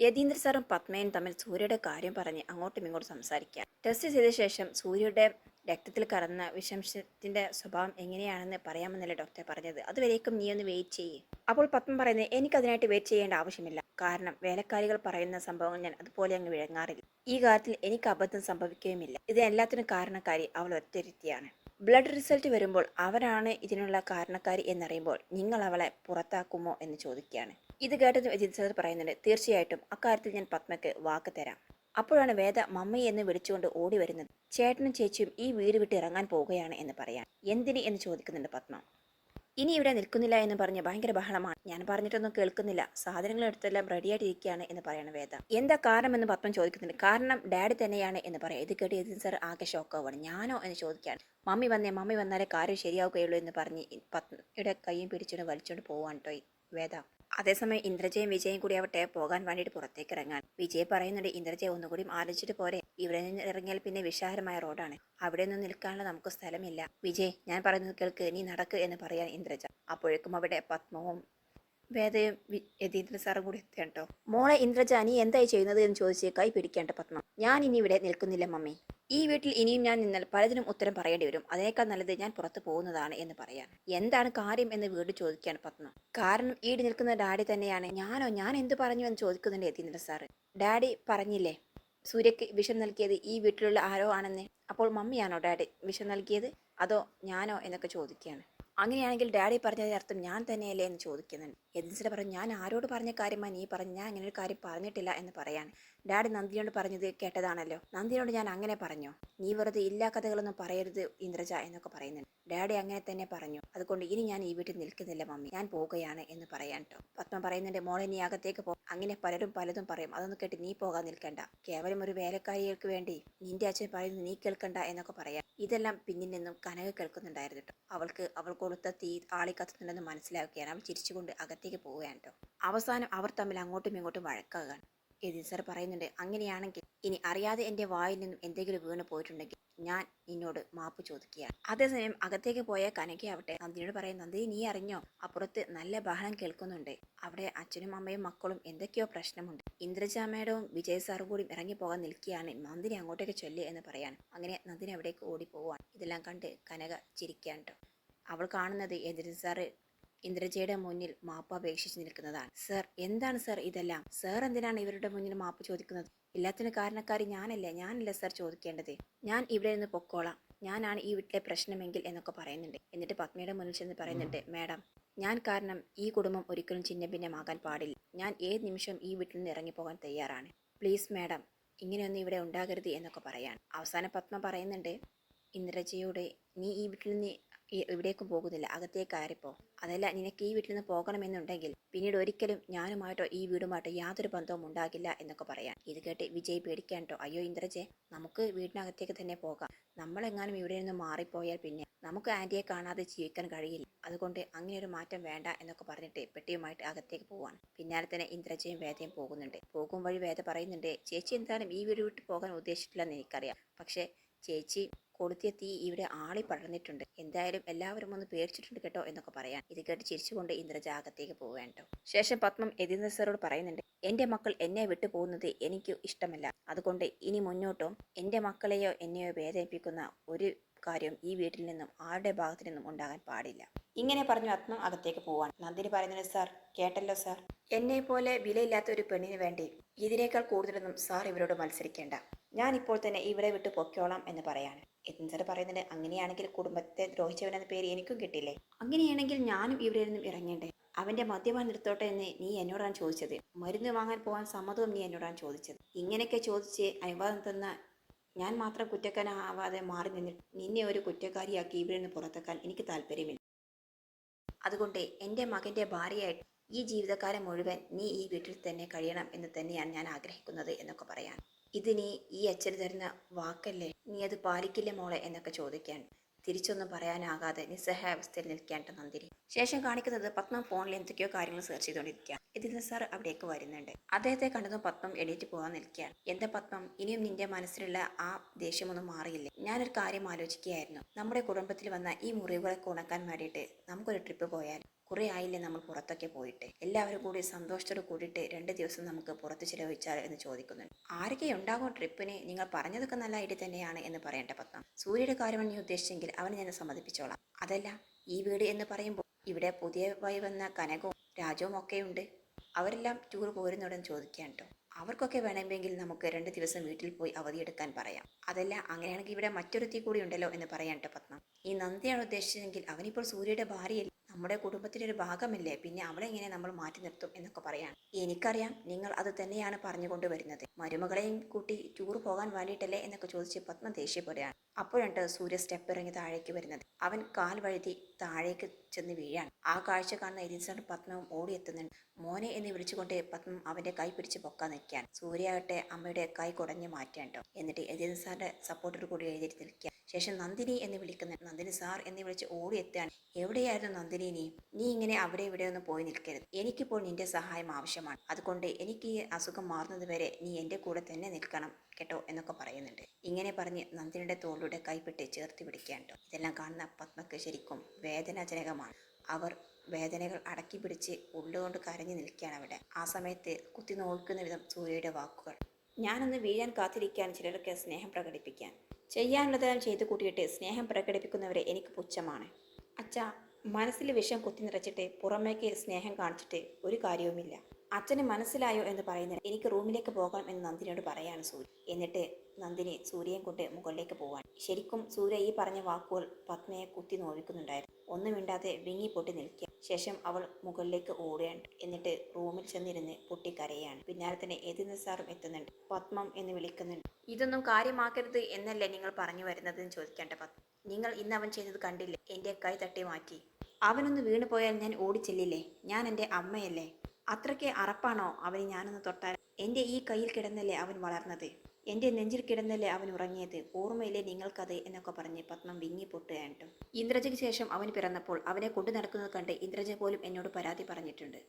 യതീന്ദ്ര സാറും പത്മയും തമ്മിൽ സൂര്യയുടെ കാര്യം പറഞ്ഞ് അങ്ങോട്ടും ഇങ്ങോട്ടും സംസാരിക്കുക ടെസ്റ്റ് ചെയ്ത ശേഷം സൂര്യയുടെ രക്തത്തിൽ കറന്ന വിഷംശത്തിന്റെ സ്വഭാവം എങ്ങനെയാണെന്ന് പറയാമെന്നല്ലേ ഡോക്ടർ പറഞ്ഞത്. അതുവരേക്കും നീ ഒന്ന് വെയിറ്റ് ചെയ്യേ. അപ്പോൾ പത്മ പറയുന്നത് എനിക്കതിനായിട്ട് വെയിറ്റ് ചെയ്യേണ്ട ആവശ്യമില്ല. കാരണം വേലക്കാരികൾ പറയുന്ന സംഭവങ്ങൾ ഞാൻ അതുപോലെ അങ്ങ് വിഴങ്ങാറില്ല. ഈ കാര്യത്തിൽ എനിക്ക് അബദ്ധം സംഭവിക്കുകയുമില്ല. ഇതിനെല്ലാത്തിനും കാരണക്കാരി അവൾ ഒറ്റരുത്തിയാണ് ബ്ലഡ് റിസൾട്ട് വരുമ്പോൾ അവരാണ് ഇതിനുള്ള കാരണക്കാരി എന്നറിയുമ്പോൾ നിങ്ങൾ അവളെ പുറത്താക്കുമോ എന്ന് ചോദിക്കുകയാണ്. ഇത് കേട്ടത് അജിത് സാർ പറയുന്നുണ്ട് തീർച്ചയായിട്ടും അക്കാര്യത്തിൽ ഞാൻ പത്മയ്ക്ക് വാക്ക് തരാം. അപ്പോഴാണ് വേദ മമ്മി എന്ന് വിളിച്ചുകൊണ്ട് ഓടി വരുന്നത്. ചേട്ടനും ചേച്ചിയും ഈ വീട് വിട്ട് ഇറങ്ങാൻ പോവുകയാണ് എന്ന് പറയാൻ. എന്തിന് എന്ന് ചോദിക്കുന്നുണ്ട് പത്മ. ഇനി ഇവിടെ നിൽക്കുന്നില്ല എന്ന് പറഞ്ഞ് ഭയങ്കര ബഹളമാണ്. ഞാൻ പറഞ്ഞിട്ടൊന്നും കേൾക്കുന്നില്ല. സാധനങ്ങൾ എടുത്തെല്ലാം റെഡിയായിട്ടിരിക്കുകയാണ് എന്ന് പറയണ വേദ. എന്താ കാരണം എന്ന് പത്മം ചോദിക്കുന്നുണ്ട്. കാരണം ഡാഡി തന്നെയാണ് എന്ന് പറയാം. ഇത് കേട്ട് യതിൻ സാർ ആകെ ഷോക്കാവാണ് ഞാനോ എന്ന് ചോദിക്കുകയാണ്. മമ്മി വന്നേ മമ്മി വന്നാലേ കാര്യം ശരിയാവുകയുള്ളൂ എന്ന് പറഞ്ഞ് പത്മയുടെ കൈയും പിടിച്ചുകൊണ്ട് വലിച്ചുകൊണ്ട് പോവാണ് കേട്ടോ വേദ. അതേസമയം ഇന്ദ്രജയും വിജയും കൂടി ആവട്ടെ പോകാൻ വേണ്ടിയിട്ട് പുറത്തേക്ക് ഇറങ്ങാൻ. വിജയ് പറയുന്നുണ്ട് ഇന്ദ്രജയ ഒന്നുകൂടി ആലോചിച്ചിട്ട് പോരെ. ഇവിടെ നിന്ന് ഇറങ്ങിയാൽ പിന്നെ വിശാലമായ റോഡാണ്. അവിടെ ഒന്നും നിൽക്കാനുള്ള നമുക്ക് സ്ഥലമില്ല. വിജയ് ഞാൻ പറയുന്നത് കേൾക്ക്. നീ നടക്ക് എന്ന് പറയാൻ ഇന്ദ്രജ. അപ്പോഴേക്കും അവിടെ പത്മവും വേദയും യതീന്ദ്രൻ യതീന്ദ്ര സാറും കൂടി എത്തിയാണ് കേട്ടോ. മോളെ ഇന്ദ്രജ നീ എന്തായി ചെയ്യുന്നത് എന്ന് ചോദിച്ച് കൈ പിടിക്കേണ്ട പത്മ. ഞാൻ ഇനി ഇവിടെ നിൽക്കുന്നില്ല മമ്മി. ഈ വീട്ടിൽ ഇനിയും ഞാൻ നിന്നാൽ പലതിനും ഉത്തരം പറയേണ്ടി വരും. അതിനേക്കാൾ നല്ലത് ഞാൻ പുറത്തു പോകുന്നതാണ് എന്ന് പറയാൻ. എന്താണ് കാര്യം എന്ന് വീട് ചോദിക്കുകയാണ് പത്മ. കാരണം ഈട് നിൽക്കുന്ന ഡാഡി തന്നെയാണ്. ഞാനോ ഞാൻ എന്ത് പറഞ്ഞു എന്ന് ചോദിക്കുന്നുണ്ട് യതീന്ദ്ര സാറ്. ഡാഡി പറഞ്ഞില്ലേ സൂര്യക്ക് വിഷം നൽകിയത് ഈ വീട്ടിലുള്ള ആരോ ആണെന്ന്. അപ്പോൾ മമ്മിയാണോ ഡാഡി വിഷം നൽകിയത്? അതോ ഞാനോ എന്നൊക്കെ ചോദിക്കുകയാണ്. അങ്ങനെയാണെങ്കിൽ ഡാഡി പറഞ്ഞതിന്റെ അർത്ഥം ഞാൻ തന്നെയല്ലേ എന്ന് ചോദിക്കുന്നുണ്ട്. യതിൻസിന്റെ പറഞ്ഞു ഞാൻ ആരോട് പറഞ്ഞ കാര്യമാണ് നീ പറഞ്ഞു ഞാൻ അങ്ങനെ ഒരു കാര്യം പറഞ്ഞിട്ടില്ല എന്ന് പറയാൻ ഡാഡി നന്ദിയോട് പറഞ്ഞത് കേട്ടതാണല്ലോ. നന്ദിയോട് ഞാൻ അങ്ങനെ പറഞ്ഞു. നീ വെറുതെ ഇല്ലാ കഥകളൊന്നും പറയരുത് ഇന്ദ്രജ എന്നൊക്കെ പറയുന്നുണ്ട്. ഡാഡി അങ്ങനെ തന്നെ പറഞ്ഞു. അതുകൊണ്ട് ഇനി ഞാൻ ഈ വീട്ടിൽ നിൽക്കുന്നില്ല മമ്മി. ഞാൻ പോവുകയാണ് എന്ന് പറയാൻ കേട്ടോ പത്മ പറയുന്നുണ്ട് മോളെ നീ അകത്തേക്ക് പോ. അങ്ങനെ പലരും പലതും പറയും. അതൊന്നും കേട്ട് നീ പോകാൻ നിൽക്കണ്ട. കേവലം ഒരു വേലക്കാരികൾക്ക് വേണ്ടി നിന്റെ അച്ഛൻ പറയുന്നത് നീ കേൾക്കണ്ട എന്നൊക്കെ പറയാം. ഇതെല്ലാം പിന്നിൽ നിന്നും കനക കേൾക്കുന്നുണ്ടായിരുന്നു കേട്ടോ അവൾക്ക് അവൾ കൊടുത്ത തീ ആളി കത്തുന്നുണ്ടെന്ന് മനസ്സിലാക്കുകയാണ് അവൾ ചിരിച്ചുകൊണ്ട് അകത്തേക്ക് പോവുകയാണ് കേട്ടോ അവസാനം അവർ തമ്മിൽ അങ്ങോട്ടും ഇങ്ങോട്ടും വഴക്കാകാൻ എതിൻ സാർ പറയുന്നുണ്ട്. അങ്ങനെയാണെങ്കിൽ ഇനി അറിയാതെ എന്റെ വായിൽ നിന്നും എന്തെങ്കിലും വീണ് പോയിട്ടുണ്ടെങ്കിൽ ഞാൻ നിന്നോട് മാപ്പ് ചോദിക്കുകയാണ്. അതേസമയം അകത്തേക്ക് പോയ കനകയാവട്ടെ നന്ദിനോട് പറയും നന്ദി നീ അറിഞ്ഞോ? അപ്പുറത്ത് നല്ല ബഹളം കേൾക്കുന്നുണ്ട്. അവിടെ അച്ഛനും അമ്മയും മക്കളും എന്തൊക്കെയോ പ്രശ്നമുണ്ട്. ഇന്ദ്രജാമേടവും വിജയ് സാറും കൂടി ഇറങ്ങി പോകാൻ നിൽക്കുകയാണ്. നന്ദിനി അങ്ങോട്ടേക്ക് ചൊല്ലി എന്ന് പറയാണ്. അങ്ങനെ നന്ദിനി അവിടേക്ക് ഓടി പോവാണ് ഇതെല്ലാം കണ്ട് കനക ചിരിക്കാൻ കേട്ടോ അവൾ കാണുന്നത് എതിർ സാറ് ഇന്ദ്രജയുടെ മുന്നിൽ മാപ്പ് അപേക്ഷിച്ച് നിൽക്കുന്നതാണ്. സർ എന്താണ് സർ ഇതെല്ലാം? സർ എന്തിനാണ് ഇവരുടെ മുന്നിൽ മാപ്പ് ചോദിക്കുന്നത്? എല്ലാത്തിനും കാരണക്കാരി ഞാനല്ലേ? ഞാനല്ലേ സർ ചോദിക്കേണ്ടത്? ഞാൻ ഇവിടെ നിന്ന് പൊക്കോളാം. ഞാനാണ് ഈ വീട്ടിലെ പ്രശ്നമെങ്കിൽ എന്നൊക്കെ പറയുന്നുണ്ട്. എന്നിട്ട് പത്മിയുടെ മുന്നിൽ ചെന്ന് പറയുന്നുണ്ട് മാഡം ഞാൻ കാരണം ഈ കുടുംബം ഒരിക്കലും ചിന്ന ഭിന്നമാകാൻ പാടില്ല. ഞാൻ ഏത് നിമിഷം ഈ വീട്ടിൽ നിന്ന് ഇറങ്ങിപ്പോകാൻ തയ്യാറാണ്. പ്ലീസ് മാഡം ഇങ്ങനെയൊന്നും ഇവിടെ ഉണ്ടാകരുത് എന്നൊക്കെ പറയാൻ അവസാന പത്മ പറയുന്നുണ്ട് ഇന്ദ്രജയോട് നീ ഈ വീട്ടിൽ നിന്ന് എവിടേക്കും പോകുന്നില്ല. അകത്തേക്ക് ആരിപ്പോ അതല്ല നിനക്ക് ഈ വീട്ടിൽ നിന്ന് പോകണമെന്നുണ്ടെങ്കിൽ പിന്നീട് ഒരിക്കലും ഞാനുമായിട്ടോ ഈ വീടുമായിട്ടോ യാതൊരു ബന്ധവും ഉണ്ടാകില്ല എന്നൊക്കെ പറയാൻ ഇത് കേട്ട് വിജയ് പേടിക്കാൻ അയ്യോ ഇന്ദ്രജെ നമുക്ക് വീടിനകത്തേക്ക് തന്നെ പോകാം. നമ്മളെങ്ങാനും ഇവിടെ നിന്ന് മാറിപ്പോയാൽ പിന്നെ നമുക്ക് ആന്റിയെ കാണാതെ ജീവിക്കാൻ കഴിയില്ല. അതുകൊണ്ട് അങ്ങനെ ഒരു മാറ്റം വേണ്ട എന്നൊക്കെ പറഞ്ഞിട്ട് പെട്ടിയുമായിട്ട് അകത്തേക്ക് പോവാണ്. പിന്നാലെ തന്നെ ഇന്ദ്രജയും വേദയും പോകുന്നുണ്ട്. പോകും വഴി വേദ പറയുന്നുണ്ട് ചേച്ചി എന്തായാലും ഈ വീട് വിട്ട് പോകാൻ ഉദ്ദേശിച്ചിട്ടില്ലെന്ന് എനിക്കറിയാം. പക്ഷേ ചേച്ചി കൊളുത്തിയ തീ ഇവിടെ ആളി പടർന്നിട്ടുണ്ട്. എന്തായാലും എല്ലാവരും ഒന്ന് പേടിച്ചിട്ടുണ്ട് കേട്ടോ എന്നൊക്കെ പറയാൻ. ഇത് കേട്ട് ചിരിച്ചുകൊണ്ട് ഇന്ദ്രജ അകത്തേക്ക് പോവേണ്ടോ ശേഷം പത്മം യതീന്ദ്ര സാറോട് പറയുന്നുണ്ട് എന്റെ മക്കൾ എന്നെ വിട്ടു പോകുന്നത് എനിക്ക് ഇഷ്ടമല്ല. അതുകൊണ്ട് ഇനി മുന്നോട്ടും എന്റെ മക്കളെയോ എന്നെയോ വേദനിപ്പിക്കുന്ന ഒരു കാര്യം ഈ വീട്ടിൽ നിന്നും ആരുടെ ഭാഗത്തു നിന്നും ഉണ്ടാകാൻ പാടില്ല. ഇങ്ങനെ പറഞ്ഞു ആത്മ അകത്തേക്ക് പോവാണ് നന്ദിനി പറയുന്നത് സാർ കേട്ടല്ലോ സാർ. എന്നെ പോലെ വിലയില്ലാത്ത ഒരു പെണ്ണിന് വേണ്ടി ഇതിനേക്കാൾ കൂടുതലൊന്നും സാർ ഇവരോട് മത്സരിക്കേണ്ട. ഞാൻ ഇപ്പോൾ തന്നെ ഇവിടെ വിട്ട് പൊക്കോളാം എന്ന് പറയാണ്. എത്തിൻ പറയുന്നുണ്ട് അങ്ങനെയാണെങ്കിൽ കുടുംബത്തെ ദ്രോഹിച്ചവനെന്ന പേര് എനിക്കും കിട്ടില്ലേ അങ്ങനെയാണെങ്കിൽ ഞാനും ഇവിടെ നിന്നും ഇറങ്ങേണ്ടേ? അവന്റെ മദ്യപാൻ നിർത്തോട്ടെ എന്ന് നീ എന്നോടാണ് ചോദിച്ചത്. മരുന്ന് വാങ്ങാൻ പോകാൻ സമ്മതവും നീ എന്നോടാണ് ചോദിച്ചത്. ഇങ്ങനെയൊക്കെ ചോദിച്ച് അനുവാദം തന്ന ഞാൻ മാത്രം കുറ്റക്കാരാവാതെ മാറി നിന്നിട്ട് നിന്നെ ഒരു കുറ്റക്കാരിയാക്കി ഇവിടെ നിന്ന് പുറത്തേക്കാൻ എനിക്ക് താല്പര്യമില്ല. അതുകൊണ്ട് എന്റെ മകന്റെ ഭാര്യയായിട്ട് ഈ ജീവിതകാലം മുഴുവൻ നീ ഈ വീട്ടിൽ തന്നെ കഴിയണം എന്ന് തന്നെയാണ് ഞാൻ ആഗ്രഹിക്കുന്നത് എന്നൊക്കെ പറയാൻ. ഇത് നീ ഈ അച്ഛന് തരുന്ന വാക്കല്ലേ? നീ അത് പാലിക്കില്ല മോളെ? എന്നൊക്കെ ചോദിക്കാൻ തിരിച്ചൊന്നും പറയാനാകാതെ നിസ്സഹായാവസ്ഥയിൽ നിൽക്കേണ്ട നന്ദിനി. ശേഷം കാണിക്കുന്നത് പത്മം ഫോണിൽ എന്തൊക്കെയോ കാര്യങ്ങൾ സെർച്ച് ചെയ്തുകൊണ്ടിരിക്കുക ഇതിന് സാർ അവിടേക്ക് വരുന്നുണ്ട്. അദ്ദേഹത്തെ കണ്ടതും പത്മം എണീറ്റ് പോകാൻ നിൽക്കുകയാണ്. എന്താ പത്മം? ഇനിയും നിന്റെ മനസ്സിലുള്ള ആ ദേഷ്യമൊന്നും മാറിയില്ലേ. ഞാനൊരു കാര്യം ആലോചിക്കുകയായിരുന്നു. നമ്മുടെ കുടുംബത്തിൽ വന്ന ഈ മുറിവുകളൊക്കെ ഉണക്കാൻ വേണ്ടിയിട്ട് നമുക്കൊരു ട്രിപ്പ് പോയാൽ കുറേ ആയില്ലേ നമ്മൾ പുറത്തൊക്കെ പോയിട്ട്? എല്ലാവരും കൂടി സന്തോഷത്തോട് കൂടിയിട്ട് രണ്ട് ദിവസം നമുക്ക് പുറത്ത് ചിലവഴിച്ചാൽ എന്ന് ചോദിക്കുന്നുണ്ട്. ആരൊക്കെ ഉണ്ടാകും ട്രിപ്പിന്? നിങ്ങൾ പറഞ്ഞതൊക്കെ നല്ല ഐഡിയ തന്നെയാണ് എന്ന് പറയേണ്ട പത്മം സൂര്യയുടെ കാര്യമാണ് നീ ഉദ്ദേശിച്ചെങ്കിൽ അവനെ ഞാൻ സമ്മതിപ്പിച്ചോളാം. അതല്ല ഈ വീട് എന്ന് പറയുമ്പോൾ ഇവിടെ പുതിയതായി വന്ന കനകവും രാജവും ഒക്കെയുണ്ട്. അവരെല്ലാം ടൂർ പോരുന്നുണ്ടെന്ന് ചോദിക്കാൻ കേട്ടോ അവർക്കൊക്കെ വേണമെങ്കിൽ നമുക്ക് രണ്ട് ദിവസം വീട്ടിൽ പോയി അവധിയെടുക്കാൻ പറയാം. അതല്ല അങ്ങനെയാണെങ്കിൽ ഇവിടെ മറ്റൊരുത്തി കൂടി ഉണ്ടല്ലോ എന്ന് പറയാൻ കേട്ടോ പത്മ ഈ നന്ദിയാണ് ഉദ്ദേശിച്ചതെങ്കിൽ അവനിപ്പോൾ സൂര്യയുടെ ഭാര്യയല്ലേ? നമ്മുടെ കുടുംബത്തിന്റെ ഒരു ഭാഗമല്ലേ? പിന്നെ അവളെ എങ്ങനെ നമ്മൾ മാറ്റി നിർത്തും എന്നൊക്കെ പറയാൻ എനിക്കറിയാം നിങ്ങൾ അത് തന്നെയാണ് പറഞ്ഞുകൊണ്ട് വരുന്നത്. മരുമകളെയും കൂട്ടി ടൂർ പോകാൻ വേണ്ടിയിട്ടല്ലേ എന്നൊക്കെ ചോദിച്ച് പത്മ ദേഷ്യപ്പെടുകയാണ്. അപ്പോഴാണ് സൂര്യ സ്റ്റെപ്പ് ഇറങ്ങി താഴേക്ക് വരുന്നത്. അവൻ കാൽ വഴുതി താഴേക്ക് ചെന്ന് വീഴാണ്. ആ കാഴ്ച കാണുന്ന എലിസബത്ത് പത്മവും ഓടിയെത്തുന്നുണ്ട്. മോനെ എന്ന് വിളിച്ചുകൊണ്ട് പത്മം അവന്റെ കൈ പിടിച്ച് പൊക്കാൻ നിൽക്കുകയാണ്. സൂര്യാകട്ടെ അമ്മയുടെ കൈ കുടഞ്ഞു മാറ്റാണ്ടോ എന്നിട്ട് എതിരൻ സാറിന്റെ കൂടി എഴുതിയിട്ട് നിൽക്കുക ശേഷം നന്ദിനി എന്ന് വിളിക്കുന്ന നന്ദിനി സാർ എന്ന് വിളിച്ച് ഓടിയെത്തുകയാണ്. എവിടെയായിരുന്നു നന്ദിനി നീ നീ ഇങ്ങനെ അവിടെ ഇവിടെ ഒന്നും പോയി നിൽക്കരുത്. എനിക്കിപ്പോൾ നിന്റെ സഹായം ആവശ്യമാണ്. അതുകൊണ്ട് എനിക്ക് ഈ അസുഖം മാറുന്നത് വരെ നീ എന്റെ കൂടെ തന്നെ നിൽക്കണം കേട്ടോ എന്നൊക്കെ പറയുന്നുണ്ട്. ഇങ്ങനെ പറഞ്ഞ് നന്ദിനിയുടെ തോളിലൂടെ കൈപ്പെട്ട് ചേർത്ത് പിടിക്കാൻ കേട്ടോ ഇതെല്ലാം കാണുന്ന പത്മക്ക് ശരിക്കും വേദനാജനകമാണ്. അവർ വേദനകൾ അടക്കി പിടിച്ച് ഉള്ളുകൊണ്ട് കരഞ്ഞു നിൽക്കുകയാണ് അവിടെ. ആ സമയത്ത് കുത്തി നോക്കുന്ന വിധം സൂര്യയുടെ വാക്കുകൾ. ഞാനൊന്ന് വീഴാൻ കാത്തിരിക്കാൻ ചിലർക്ക് സ്നേഹം പ്രകടിപ്പിക്കാൻ. ചെയ്യാനുള്ളതെല്ലാം ചെയ്തു കൂട്ടിയിട്ട് സ്നേഹം പ്രകടിപ്പിക്കുന്നവരെ എനിക്ക് പുച്ഛമാണ്. അച്ഛാ മനസ്സിൽ വിഷം കുത്തി നിറച്ചിട്ട് പുറമേക്ക് സ്നേഹം കാണിച്ചിട്ട് ഒരു കാര്യവുമില്ല. അച്ഛന് മനസ്സിലായോ എന്ന് പറയുന്നത് എനിക്ക് റൂമിലേക്ക് പോകാം എന്ന് നന്ദിനോട് പറയാണ് സൂര്യ. എന്നിട്ട് നന്ദിനി സൂര്യയും കൊണ്ട് മുകളിലേക്ക് പോവാൻ ശരിക്കും സൂര്യ ഈ പറഞ്ഞ വാക്കുകൾ പത്മയെ കുത്തി നോവിക്കുന്നുണ്ടായിരുന്നു. ഒന്നും മിണ്ടാതെ വിങ്ങി പൊട്ടി നിൽക്കുക. ശേഷം അവൾ മുകളിലേക്ക് ഓടുകയാണ്. എന്നിട്ട് റൂമിൽ ചെന്നിരുന്ന് പൊട്ടിക്കരയാണ് പിന്നാലെ തന്നെ എതിന് സാറും എത്തുന്നുണ്ട്. പത്മം എന്ന് വിളിക്കുന്നുണ്ട്. ഇതൊന്നും കാര്യമാക്കരുത് എന്നല്ലേ നിങ്ങൾ പറഞ്ഞു വരുന്നതെന്ന് ചോദിക്കേണ്ട പത്മം. നിങ്ങൾ ഇന്ന് അവൻ ചെയ്തത് കണ്ടില്ലേ? എന്റെ കൈ തട്ടി മാറ്റി. അവനൊന്ന് വീണു പോയാൽ ഞാൻ ഓടിച്ചെല്ലില്ലേ? ഞാൻ എന്റെ അമ്മയല്ലേ? അത്രയ്ക്ക് അറപ്പാണോ? അവന് ഞാനൊന്ന് തൊട്ടാൽ. എന്റെ ഈ കയ്യിൽ കിടന്നല്ലേ അവൻ വളർന്നത്? എന്റെ നെഞ്ചിൽ കിടന്നല്ലേ അവൻ ഉറങ്ങിയത്? ഓർമ്മയില്ലേ നിങ്ങൾക്കത്? എന്നൊക്കെ പറഞ്ഞ് പത്മം വിങ്ങി പൊട്ടുകയാണ് ട്ടോ. ഇന്ദ്രജയ്ക്ക് ശേഷം അവൻ പിറന്നപ്പോൾ അവനെ കൊണ്ടു നടക്കുന്നത് കണ്ട് ഇന്ദ്രജ പോലും എന്നോട് പരാതി പറഞ്ഞിട്ടുണ്ട്.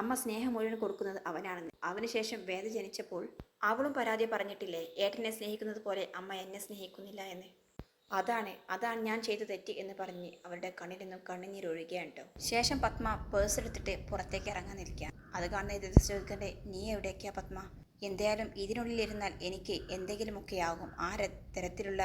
അമ്മ സ്നേഹം മുഴുവൻ കൊടുക്കുന്നത് അവനാണെന്ന്. അവന് ശേഷം വേദ ജനിച്ചപ്പോൾ അവളും പരാതി പറഞ്ഞിട്ടില്ലേ? ഏട്ടനെ സ്നേഹിക്കുന്നത് പോലെ അമ്മ എന്നെ സ്നേഹിക്കുന്നില്ല എന്ന്. അതാണ് അതാണ് ഞാൻ ചെയ്ത തെറ്റ് എന്ന് പറഞ്ഞ് അവരുടെ കണ്ണിൽ നിന്നും കണ്ണുനീരൊഴുകുകയാണ് കേട്ടോ ശേഷം പത്മ പേഴ്സ് എടുത്തിട്ട് പുറത്തേക്ക് ഇറങ്ങാൻ നിൽക്കുക അത് കാണുന്ന എതിർത്ത് ചോദിക്കണ്ടേ നീ എവിടേക്കാ പത്മ? എന്തായാലും ഇതിനുള്ളിലിരുന്നാൽ എനിക്ക് എന്തെങ്കിലുമൊക്കെ ആകും ആ തരത്തിലുള്ള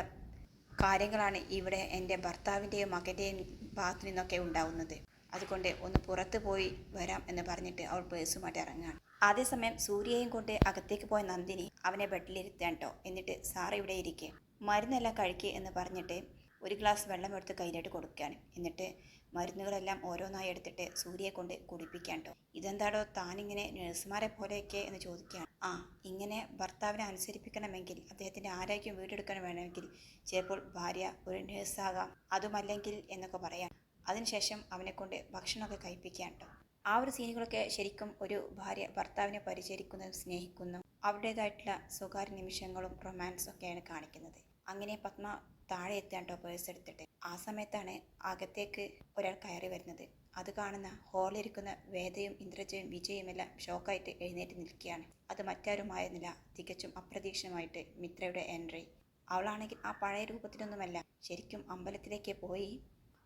കാര്യങ്ങളാണ് ഇവിടെ എന്റെ ഭർത്താവിന്റെയും മകന്റെയും ഭാഗത്തു നിന്നൊക്കെ ഉണ്ടാവുന്നത്. അതുകൊണ്ട് ഒന്ന് പുറത്ത് പോയി വരാം എന്ന് പറഞ്ഞിട്ട് അവൾ പേഴ്സുമായിട്ട് ഇറങ്ങുകയാണ്. അതേസമയം സൂര്യയും കൊണ്ട് അകത്തേക്ക് പോയ നന്ദിനി അവനെ ബെഡിലിരുത്താൻ കേട്ടോ എന്നിട്ട് സാർ ഇവിടെ ഇരിക്കെ. മരുന്നെല്ലാം കഴിക്കുക എന്ന് പറഞ്ഞിട്ട് ഒരു ഗ്ലാസ് വെള്ളം എടുത്ത് കയ്യിലായിട്ട് കൊടുക്കുകയാണ്. എന്നിട്ട് മരുന്നുകളെല്ലാം ഓരോന്നായി എടുത്തിട്ട് സൂര്യയെ കൊണ്ട് കുടിപ്പിക്കാൻ കേട്ടോ ഇതെന്താടോ താനിങ്ങനെ നഴ്സുമാരെ പോലെയൊക്കെ എന്ന് ചോദിക്കുകയാണ്. ആ ഇങ്ങനെ ഭർത്താവിനെ അനുസരിപ്പിക്കണമെങ്കിൽ അദ്ദേഹത്തിന്റെ ആരോഗ്യം വീടെടുക്കണം വേണമെങ്കിൽ ചിലപ്പോൾ ഭാര്യ ഒരു നഴ്സാകാം. അതുമല്ലെങ്കിൽ എന്നൊക്കെ പറയാം. അതിനുശേഷം അവനെ കൊണ്ട് ഭക്ഷണമൊക്കെ കഴിപ്പിക്കാൻ കേട്ടോ ആ ഒരു സീനുകളൊക്കെ ശരിക്കും ഒരു ഭാര്യ ഭർത്താവിനെ പരിചരിക്കുന്നതും സ്നേഹിക്കുന്നതും അവരുടേതായിട്ടുള്ള സ്വകാര്യ നിമിഷങ്ങളും റൊമാൻസും ഒക്കെയാണ് കാണിക്കുന്നത്. അങ്ങനെ പത്മ താഴെ എത്താൻ കേട്ടോ പേഴ്സ് എടുത്തിട്ട് ആ സമയത്താണ് അകത്തേക്ക് ഒരാൾ കയറി വരുന്നത്. അത് കാണുന്ന ഹോളിലിരിക്കുന്ന വേദയും ഇന്ദ്രജയും വിജയും എല്ലാം ഷോക്കായിട്ട് എഴുന്നേറ്റ് നിൽക്കുകയാണ്. അത് മറ്റാരുമായിരുന്നില്ല. തികച്ചും അപ്രതീക്ഷിതമായിട്ട് മിത്രയുടെ എൻട്രി. അവളാണെങ്കിൽ ആ പഴയ രൂപത്തിലൊന്നുമല്ല. ശരിക്കും അമ്പലത്തിലേക്ക് പോയി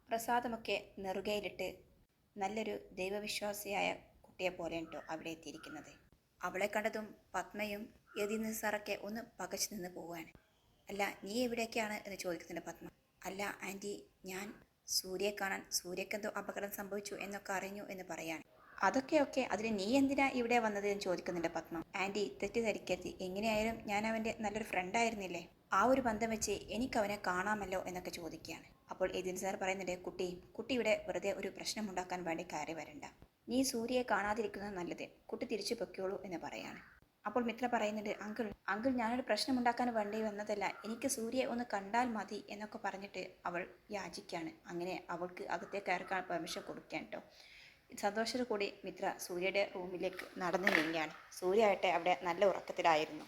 പ്രസാദമൊക്കെ നെറുകയിലിട്ട് നല്ലൊരു ദൈവവിശ്വാസിയായ കുട്ടിയെ പോലെ കേട്ടോ അവിടെ എത്തിയിരിക്കുന്നത്. അവളെ കണ്ടതും പത്മയും യതി സാറൊക്കെ ഒന്ന് പകച്ചു നിന്ന് പോവുകയാണ്. അല്ല നീ എവിടെയൊക്കെയാണ് എന്ന് ചോദിക്കുന്നുണ്ട് പത്മ. അല്ല ആന്റി ഞാൻ സൂര്യയെ കാണാൻ സൂര്യക്കെന്തോ അപകടം സംഭവിച്ചു എന്നൊക്കെ അറിഞ്ഞു എന്ന് പറയാണ്. അതൊക്കെയൊക്കെ അതിന് നീ എന്തിനാ ഇവിടെ വന്നത് എന്ന് ചോദിക്കുന്നുണ്ട് പത്മ. ആന്റി തെറ്റിദ്ധരിക്കരുത്. എങ്ങനെയായാലും ഞാൻ അവന്റെ നല്ലൊരു ഫ്രണ്ട് ആയിരുന്നില്ലേ? ആ ഒരു ബന്ധം വെച്ച് എനിക്ക് അവനെ കാണാമല്ലോ എന്നൊക്കെ ചോദിക്കുകയാണ്. അപ്പോൾ എതിൻ സാർ പറയുന്നുണ്ട് കുട്ടി കുട്ടി ഇവിടെ വെറുതെ ഒരു പ്രശ്നമുണ്ടാക്കാൻ വേണ്ടി കയറി വരണ്ട. നീ സൂര്യയെ കാണാതിരിക്കുന്നത് നല്ലത്. കുട്ടി തിരിച്ചു പൊയ്ക്കോളൂ എന്ന് പറയാണ്. അപ്പോൾ മിത്ര പറയുന്നുണ്ട് അങ്കിൾ അങ്കിൾ ഞാനൊരു പ്രശ്നമുണ്ടാക്കാൻ വേണ്ടി വന്നതല്ല. എനിക്ക് സൂര്യയെ ഒന്ന് കണ്ടാൽ മതി എന്നൊക്കെ പറഞ്ഞിട്ട് അവൾ യാചിക്കുകയാണ് അങ്ങനെ അവൾക്ക് അകത്തേക്ക് കയറിക്കാൻ പെർമിഷൻ കൊടുക്കാൻ കേട്ടോ സന്തോഷത്തോടു കൂടി മിത്ര സൂര്യയുടെ റൂമിലേക്ക് നടന്നു നീങ്ങുകയാണ്. സൂര്യ ആകട്ടെ അവിടെ നല്ല ഉറക്കത്തിലായിരുന്നു.